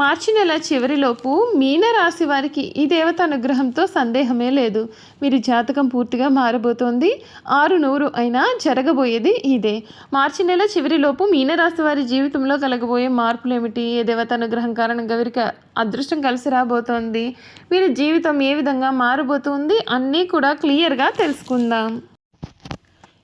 మార్చి నెల చివరిలోపు మీనరాశి వారికి ఈ దేవత అనుగ్రహంతో సందేహమే లేదు. మీరు జాతకం పూర్తిగా మారబోతోంది. ఆరు నూరు అయినా జరగబోయేది ఇదే. మార్చి నెల చివరిలోపు మీనరాశి వారి జీవితంలో కలగబోయే మార్పులు ఏమిటి ఏ దేవత అనుగ్రహం కారణంగా వీరికి అదృష్టం కలిసి రాబోతోంది? వీరి జీవితం ఏ విధంగా మారబోతుంది? అన్నీ కూడా క్లియర్గా తెలుసుకుందాం.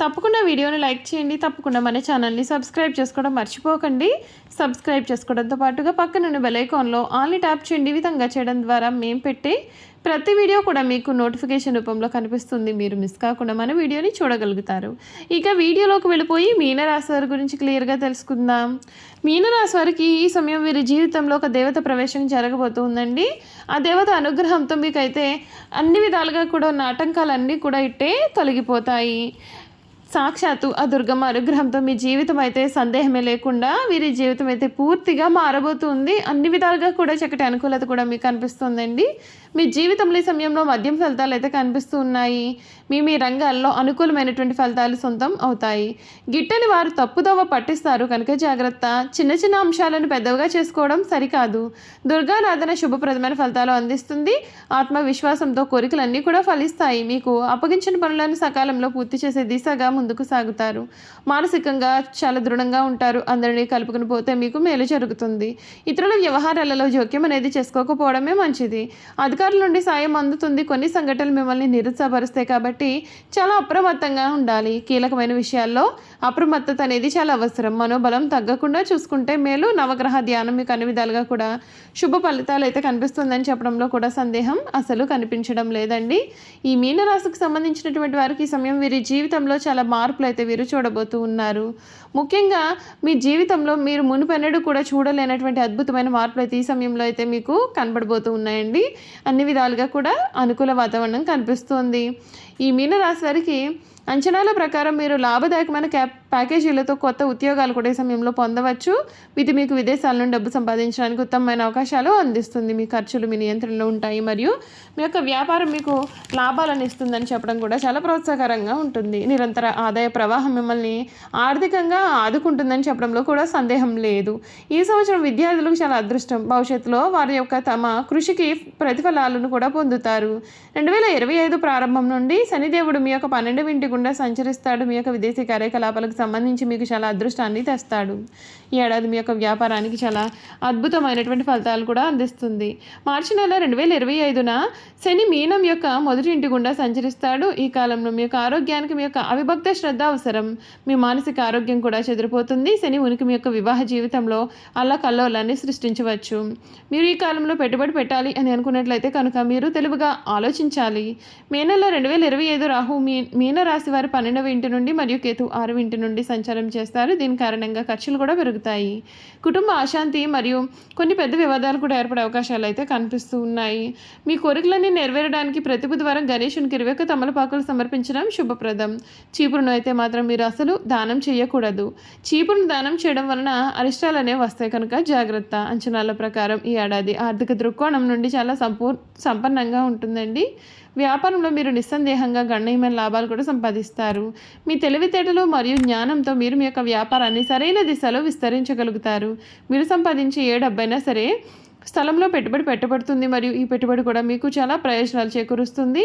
తప్పకుండా వీడియోని లైక్ చేయండి తప్పకుండా మన ఛానల్ని సబ్స్క్రైబ్ చేసుకోవడం మర్చిపోకండి. సబ్స్క్రైబ్ చేసుకోవడంతో పాటుగా పక్కనున్న బెలైకాన్లో ఆల్ని ట్యాప్ చేయండి. ఈ విధంగా చేయడం ద్వారా మేము పెట్టే ప్రతి వీడియో కూడా మీకు నోటిఫికేషన్ రూపంలో కనిపిస్తుంది. మీరు మిస్ కాకుండా మన వీడియోని చూడగలుగుతారు. ఇక వీడియోలోకి వెళ్ళిపోయి మీనరాశి వారి గురించి క్లియర్గా తెలుసుకుందాం. మీనరాశి వారికి ఈ సమయం వీరి జీవితంలో ఒక దేవత ప్రవేశం జరగబోతుందండి. ఆ దేవత అనుగ్రహంతో మీకైతే అన్ని విధాలుగా కూడా ఉన్న ఆటంకాలన్నీ కూడా ఇట్టే తొలగిపోతాయి. సాక్షాత్తు ఆ దుర్గమ్మ అనుగ్రహంతో మీ జీవితం అయితే సందేహమే లేకుండా వీరి జీవితం అయితే పూర్తిగా మారబోతుంది. అన్ని విధాలుగా కూడా చక్కటి అనుకూలత కూడా మీకు కనిపిస్తుందండి మీ జీవితంలో ఈ సమయంలో మద్యం ఫలితాలు అయితే కనిపిస్తూ ఉన్నాయి మీ మీ రంగాల్లో అనుకూలమైనటువంటి ఫలితాలు సొంతం అవుతాయి. గిట్టని వారు తప్పుదోవ పట్టిస్తారు కనుక జాగ్రత్త. చిన్న చిన్న అంశాలను పెద్దవిగా చేసుకోవడం సరికాదు. దుర్గారాధన శుభప్రదమైన ఫలితాలు అందిస్తుంది. ఆత్మవిశ్వాసంతో కోరికలన్నీ కూడా ఫలిస్తాయి. మీకు అప్పగించిన పనులను సకాలంలో పూర్తి చేసే దిశగా ముందుకు సాగుతారు. మానసికంగా చాలా దృఢంగా ఉంటారు. అందరినీ కలుపుకుని పోతే మీకు మేలు జరుగుతుంది. ఇతరుల వ్యవహారాలలో జోక్యం అనేది చేసుకోకపోవడమే మంచిది. అధికారుల నుండి సాయం అందుతుంది. కొన్ని సంఘటనలు మిమ్మల్ని నిరుత్సాహపరుస్తాయి కాబట్టి చాలా అప్రమత్తంగా ఉండాలి. కీలకమైన విషయాల్లో అప్రమత్తత అనేది చాలా అవసరం. మనోబలం తగ్గకుండా చూసుకుంటే మేలు. నవగ్రహ ధ్యానం మీకు అన్ని విధాలుగా కూడా శుభ ఫలితాలు అయితే కనిపిస్తుందని చెప్పడంలో కూడా సందేహం అసలు కనిపించడం లేదండి. ఈ మీనరాశికి సంబంధించినటువంటి వారికి ఈ సమయం వీరి జీవితంలో చాలా మార్పులు అయితే వీరు చూడబోతూ ఉన్నారు. ముఖ్యంగా మీ జీవితంలో మీరు మునుపెన్నడూ కూడా చూడలేనటువంటి అద్భుతమైన మార్పులు అయితే ఈ సమయంలో అయితే మీకు కనబడబోతూ ఉన్నాయండి. అన్ని విధాలుగా కూడా అనుకూల వాతావరణం కనిపిస్తుంది. ఈ మీనరాశి వారికి అంచనాల ప్రకారం మీరు లాభదాయకమైన క్యాప్ ప్యాకేజీలతో కొత్త ఉద్యోగాలు కూడా ఈ సమయంలో పొందవచ్చు. ఇది మీకు విదేశాల నుండి డబ్బు సంపాదించడానికి ఉత్తమమైన అవకాశాలు అందిస్తుంది. మీ ఖర్చులు మీ నియంత్రణలో ఉంటాయి మరియు మీ యొక్క వ్యాపారం మీకు లాభాలను ఇస్తుందని చెప్పడం కూడా చాలా ప్రోత్సాహకరంగా ఉంటుంది. నిరంతర ఆదాయ ప్రవాహం మిమ్మల్ని ఆర్థికంగా ఆదుకుంటుందని చెప్పడంలో కూడా సందేహం లేదు. ఈ సంవత్సరం విద్యార్థులకు చాలా అదృష్టం. భవిష్యత్తులో వారి యొక్క తమ కృషికి ప్రతిఫలాలను కూడా పొందుతారు. రెండు వేల ఇరవై ఐదు ప్రారంభం నుండి శనిదేవుడు మీ యొక్క పన్నెండు ఇంటి గుండా సంచరిస్తాడు. మీ యొక్క విదేశీ కార్యకలాపాలకు సంబంధించి మీకు చాలా అదృష్టాన్ని తెస్తాడు. ఈ ఏడాది మీ యొక్క వ్యాపారానికి చాలా అద్భుతమైనటువంటి ఫలితాలు కూడా అందిస్తుంది. మార్చి నెల రెండు వేల ఇరవై ఐదున శని మీనం యొక్క మొదటి ఇంటి గుండా సంచరిస్తాడు. ఈ కాలంలో మీ యొక్క ఆరోగ్యానికి మీ యొక్క అవిభక్త శ్రద్ధ అవసరం. మీ మానసిక ఆరోగ్యం కూడా చెదిరిపోతుంది. శని ఉనికి మీ యొక్క వివాహ జీవితంలో అల్ల కల్లోలాన్ని సృష్టించవచ్చు. మీరు ఈ కాలంలో పెట్టుబడి పెట్టాలి అని అనుకున్నట్లయితే కనుక మీరు తెలివిగా ఆలోచించాలి. మే నెల రెండు వేల ఇరవై ఐదు రాహు మీ మీన రాశి వారి పన్నెండవ ఇంటి నుండి మరియు కేతు ఆరు ఇంటి నుండి సంచారం చేస్తారు. దీని కారణంగా ఖర్చులు కూడా పెరుగుతాయి. కుటుంబ అశాంతి మరియు కొన్ని పెద్ద వివాదాలు కూడా ఏర్పడే అవకాశాలు అయితే కనిపిస్తూ ఉన్నాయి. మీ కోరికలన్నీ నెరవేరడానికి ప్రతి బుధవారం గణేషునికి ఇరవై ఒక్క తమలపాకులు సమర్పించడం శుభప్రదం. చీపురును అయితే మాత్రం మీరు అసలు దానం చేయకూడదు. చీపురును దానం చేయడం వలన అరిష్టాలు అనేవి వస్తాయి కనుక జాగ్రత్త. అంచనాల ప్రకారం ఈ ఏడాది ఆర్థిక దృక్కోణం నుండి చాలా సంపూర్ సంపన్నంగా ఉంటుందండి. వ్యాపారంలో మీరు నిస్సందేహంగా గణనీయమైన లాభాలు కూడా సంపాదిస్తారు. మీ తెలివితేటలు మరియు జ్ఞానంతో మీరు మీ యొక్క వ్యాపారాన్ని సరైన దిశలో విస్తరించగలుగుతారు. మీరు సంపాదించే ఏ డబ్బైనా సరే స్థలంలో పెట్టుబడి పెట్టబడుతుంది మరియు ఈ పెట్టుబడి కూడా మీకు చాలా ప్రయోజనాలు చేకూరుస్తుంది.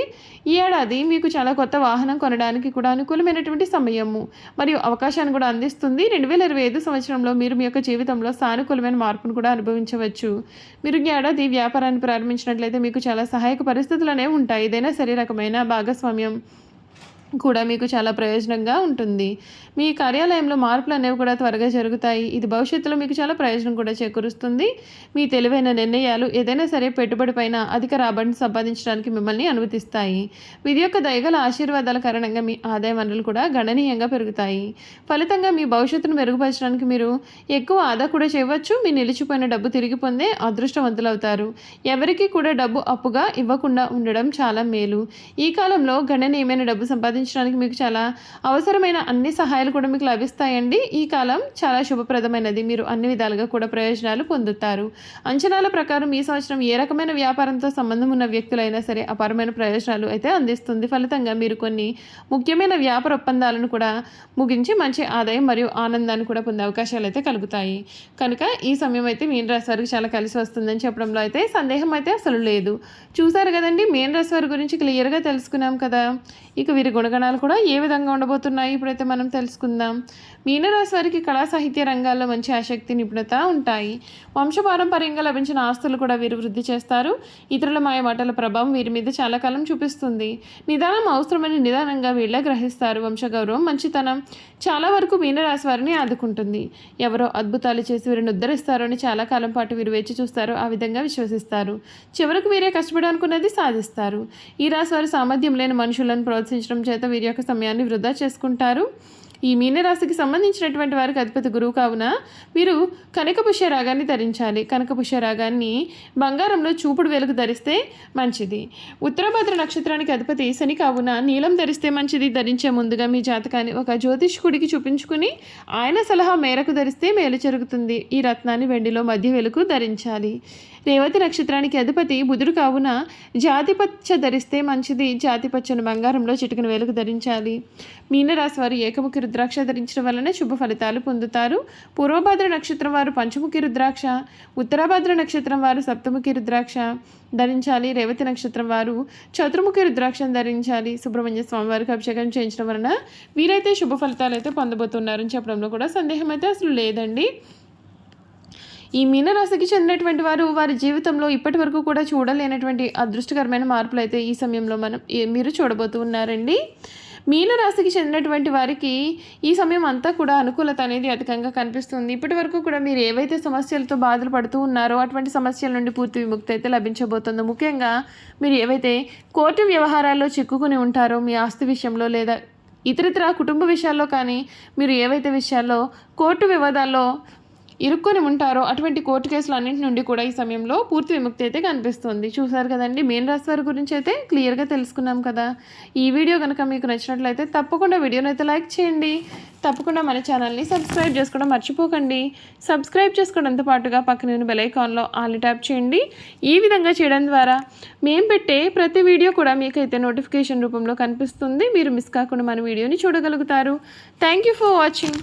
ఈ ఏడాది మీకు చాలా కొత్త వాహనం కొనడానికి కూడా అనుకూలమైనటువంటి సమయము మరియు అవకాశాన్ని కూడా అందిస్తుంది. రెండు వేల ఇరవై ఐదు సంవత్సరంలో మీరు మీ యొక్క జీవితంలో సానుకూలమైన మార్పును కూడా అనుభవించవచ్చు. మీరు ఈ ఏడాది వ్యాపారాన్ని ప్రారంభించినట్లయితే మీకు చాలా సహాయక పరిస్థితులు అనేవి ఉంటాయి. ఏదైనా సరే రకమైన భాగస్వామ్యం కూడా మీకు చాలా ప్రయోజనంగా ఉంటుంది. మీ కార్యాలయంలో మార్పులు అనేవి కూడా త్వరగా జరుగుతాయి. ఇది భవిష్యత్తులో మీకు చాలా ప్రయోజనం కూడా చేకూరుస్తుంది. మీ తెలివైన నిర్ణయాలు ఏదైనా సరే పెట్టుబడి పైన అధిక రాబడిని సంపాదించడానికి మిమ్మల్ని అనుమతిస్తాయి. వీరి యొక్క దయగల ఆశీర్వాదాల కారణంగా మీ ఆదాయ వనరులు కూడా గణనీయంగా పెరుగుతాయి. ఫలితంగా మీ భవిష్యత్తును మెరుగుపరచడానికి మీరు ఎక్కువ ఆదా కూడా చేయవచ్చు. మీ నిలిచిపోయిన డబ్బు తిరిగి పొందే అదృష్టవంతులవుతారు. ఎవరికి కూడా డబ్బు అప్పుగా ఇవ్వకుండా ఉండడం చాలా మేలు. ఈ కాలంలో గణనీయమైన డబ్బు సంపాదించడానికి మీకు చాలా అవసరమైన అన్ని సహాయాలు కూడా మీకు లభిస్తాయండి. ఈ కాలం చాలా శుభప్రదమైనది. మీరు అన్ని విధాలుగా కూడా ప్రయోజనాలు పొందుతారు. అంచనాల ప్రకారం ఈ సంవత్సరం ఏ రకమైన వ్యాపారంతో సంబంధం ఉన్న వ్యక్తులైనా సరే అపారమైన ప్రయోజనాలు అయితే అందిస్తుంది. ఫలితంగా మీరు కొన్ని ముఖ్యమైన వ్యాపార ఒప్పందాలను కూడా ముగించి మంచి ఆదాయం మరియు ఆనందాన్ని కూడా పొందే అవకాశాలు అయితే కలుగుతాయి. కనుక ఈ సమయం అయితే మీన రాశి వారికి చాలా కలిసి వస్తుందని చెప్పడంలో అయితే సందేహం అయితే అసలు లేదు. చూసారు కదండి మీన రాశి వారి గురించి క్లియర్గా తెలుసుకున్నాం కదా. ఇక వీరి గుణ గుణగణాలు కూడా ఏ విధంగా ఉండబోతున్నాయి? ఇప్పుడైతే మనం తెలుసుకుందాం. మీనరాశి వారికి కళా సాహిత్య రంగాల్లో మంచి ఆసక్తి నిపుణత ఉంటాయి. వంశపారంపర్యంగా లభించిన ఆస్తులు కూడా వీరు వృద్ధి చేస్తారు. ఇతరుల మాయమాటల ప్రభావం వీరి మీద చాలా కాలం చూపిస్తుంది. నిదానం అవసరమని నిదానంగా వీళ్ళ గ్రహిస్తారు. వంశగౌరవం మంచితనం చాలా వరకు మీనరాశి వారిని ఆదుకుంటుంది. ఎవరో అద్భుతాలు చేసి వీరిని ఉద్ధరిస్తారు అని చాలా కాలం పాటు వీరు వేచి చూస్తారు. ఆ విధంగా విశ్వసిస్తారు. చివరకు వీరే కష్టపడాలనుకున్నది సాధిస్తారు. ఈ రాశి వారు సామర్థ్యం లేని మనుషులను ప్రోత్సహించడం చేత వీరి యొక్క సమయాన్ని వృధా చేసుకుంటారు. ఈ మీనరాశికి సంబంధించినటువంటి వారికి అధిపతి గురువు కావున మీరు కనకపుష్య రాగాన్ని ధరించాలి. కనకపుష్య రాగాన్ని బంగారంలో చూపుడు వెలుగు ధరిస్తే మంచిది. ఉత్తరభద్ర నక్షత్రానికి అధిపతి శని కావున నీలం ధరిస్తే మంచిది. ధరించే ముందుగా మీ జాతకాన్ని ఒక జ్యోతిష్కుడికి చూపించుకుని ఆయన సలహా మేరకు ధరిస్తే మేలు జరుగుతుంది. ఈ రత్నాన్ని వెండిలో మధ్య వెలుగు ధరించాలి. రేవతి నక్షత్రానికి అధిపతి బుధుడు కావున జాతిపచ్చ ధరిస్తే మంచిది. జాతిపచ్చను బంగారంలో చిటికన వేలకు ధరించాలి. మీనరాశి వారు ఏకముఖి రుద్రాక్ష ధరించడం వలన శుభ ఫలితాలు పొందుతారు. పూర్వభద్ర నక్షత్రం వారు పంచముఖి రుద్రాక్ష ఉత్తరాభద్ర నక్షత్రం వారు సప్తముఖి రుద్రాక్ష ధరించాలి. రేవతి నక్షత్రం వారు చతుర్ముఖి రుద్రాక్షను ధరించాలి. సుబ్రహ్మణ్య స్వామి వారికి అభిషేకం చేయించడం వలన వీరైతే శుభ ఫలితాలు అయితే పొందబోతున్నారని చెప్పడంలో కూడా సందేహం అయితే అసలు లేదండి. ఈ మీనరాశికి చెందినటువంటి వారు వారి జీవితంలో ఇప్పటి వరకు కూడా చూడలేనటువంటి అదృష్టకరమైన మార్పులు అయితే ఈ సమయంలో మనం మీరు చూడబోతూ ఉన్నారండి. మీనరాశికి చెందినటువంటి వారికి ఈ సమయం అంతా కూడా అనుకూలత అనేది అధికంగా కనిపిస్తుంది. ఇప్పటి వరకు కూడా మీరు ఏవైతే సమస్యలతో బాధలు పడుతూ ఉన్నారో అటువంటి సమస్యల నుండి పూర్తి విముక్తి అయితే లభించబోతుందో. ముఖ్యంగా మీరు ఏవైతే కోర్టు వ్యవహారాల్లో చిక్కుకుని ఉంటారో మీ ఆస్తి విషయంలో లేదా ఇతరితర కుటుంబ విషయాల్లో కానీ మీరు ఏవైతే విషయాల్లో కోర్టు వివాదాల్లో ఇరుక్కొని ఉంటారో అటువంటి కోర్టు కేసులు అన్నింటి నుండి కూడా ఈ సమయంలో పూర్తి విముక్తి అయితే కనిపిస్తుంది. చూసారు కదండి మెయిన్ రాశి వారి గురించి అయితే క్లియర్గా తెలుసుకున్నాం కదా. ఈ వీడియో కనుక మీకు నచ్చినట్లయితే తప్పకుండా వీడియోని అయితే లైక్ చేయండి. తప్పకుండా మన ఛానల్ని సబ్స్క్రైబ్ చేసుకోవడం మర్చిపోకండి. సబ్స్క్రైబ్ చేసుకోవడంతో పాటుగా పక్కన బెల్ ఐకాన్లో ఆల్ ట్యాప్ చేయండి. ఈ విధంగా చేయడం ద్వారా మేము పెట్టే ప్రతి వీడియో కూడా మీకైతే నోటిఫికేషన్ రూపంలో కనిపిస్తుంది. మీరు మిస్ కాకుండా మన వీడియోని చూడగలుగుతారు. Thank you for watching